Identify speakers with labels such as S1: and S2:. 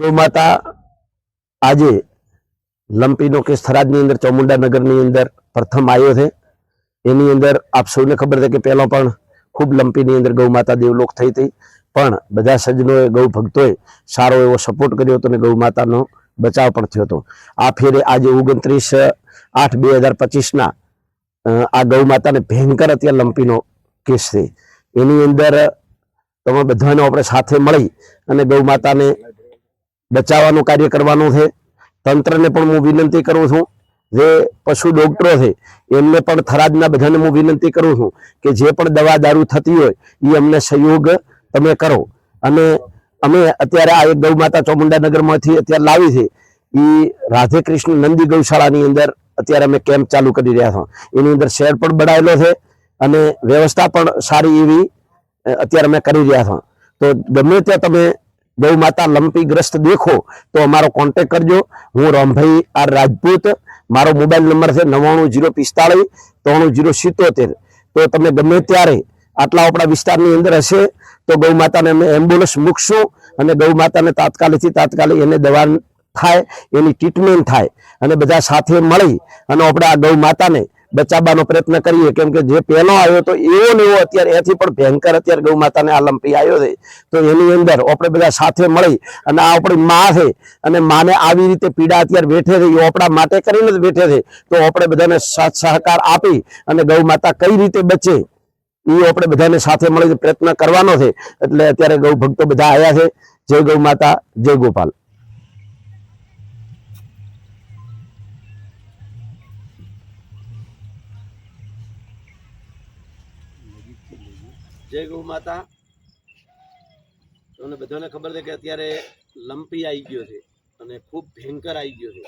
S1: ગૌમાતા આજે લંપીનો કેસ થરાદની અંદર, ચોમુંડા નગરની અંદર પ્રથમ આવ્યો છે. એની અંદર આપ સૌને ખબર છે કે પહેલો પણ ખૂબ લંપીની અંદર ગૌમાતા દેવલોક થઈ હતી. પણ બધા સજ્જનોએ, ગૌ ભક્તોએ સારો એવો સપોર્ટ કર્યો હતો અને ગૌમાતાનો બચાવ પણ થયો હતો. આ ફેરે આજે ઓગણત્રીસ આઠ બે હજાર પચીસના આ ગૌમાતાને ભયંકર અત્યારે લંપીનો કેસ છે. એની અંદર તમે બધાને આપણે સાથે મળી અને ગૌમાતાને બચાવવાનું કાર્ય કરવાનું છે. તંત્રને પણ હું વિનંતી કરું છું. જે પશુ ડોક્ટરો છે, એમને પણ થરાદના બધાને હું વિનંતી કરું છું કે જે પણ દવા દારૂ થતી હોય એ અમને સહયોગ તમે કરો. અને અમે અત્યારે આ એક ગૌમાતા ચોમુંડા નગરમાંથી અત્યારે લાવી છે. એ રાધે કૃષ્ણ નંદી ગૌશાળાની અંદર અત્યારે અમે કેમ્પ ચાલુ કરી રહ્યા છો. એની અંદર શેડ પણ બનાવેલો છે અને વ્યવસ્થા પણ સારી એવી અત્યારે અમે કરી રહ્યા છો. તો ગમે ત્યાં તમે ગૌ માતા લંપીગ્રસ્ત દેખો તો અમારો કોન્ટેક કરજો. હું રામભાઈ આર રાજપૂત. મારો મોબાઈલ નંબર છે નવ્વાણું જીરો પિસ્તાળીસ, ત્રણું જીરો સિત્તોતેર. તો તમે ગમે ત્યારે આટલા આપણા વિસ્તારની અંદર હશે, તો ગૌ માતાને અમે એમ્બ્યુલન્સ મૂકશું અને ગૌ માતાને તાત્કાલિકથી તાત્કાલિક એને દવા થાય, એની ટ્રીટમેન્ટ થાય. અને બધા સાથે મળી અને આપણે આ ગૌ માતાને બચાવવાનો પ્રયત્ન કરીએ. કેમ કે જે પહેલો આવ્યો તો એવો ને એવો અત્યારે એથી પણ ભયંકર અત્યારે ગૌ માતાને આ લંપી આવ્યો છે. તો એની અંદર આપણે બધા સાથે મળી અને આ આપણી માં છે અને માને આવી રીતે પીડા અત્યારે બેઠે છે. એ આપણા માટે કરીને જ બેઠે છે. તો આપણે બધાને સહકાર આપી અને ગૌ માતા કઈ રીતે બચે એ આપણે બધાને સાથે મળીને પ્રયત્ન કરવાનો છે. એટલે અત્યારે ગૌ ભક્તો બધા આવ્યા છે. જય ગૌ માતા, જય ગોપાલ. જય ગૌ માતા. તમને બધાને ખબર છે કે અત્યારે લંપી આવી ગયો છે અને ખૂબ ભયંકર આવી ગયો છે.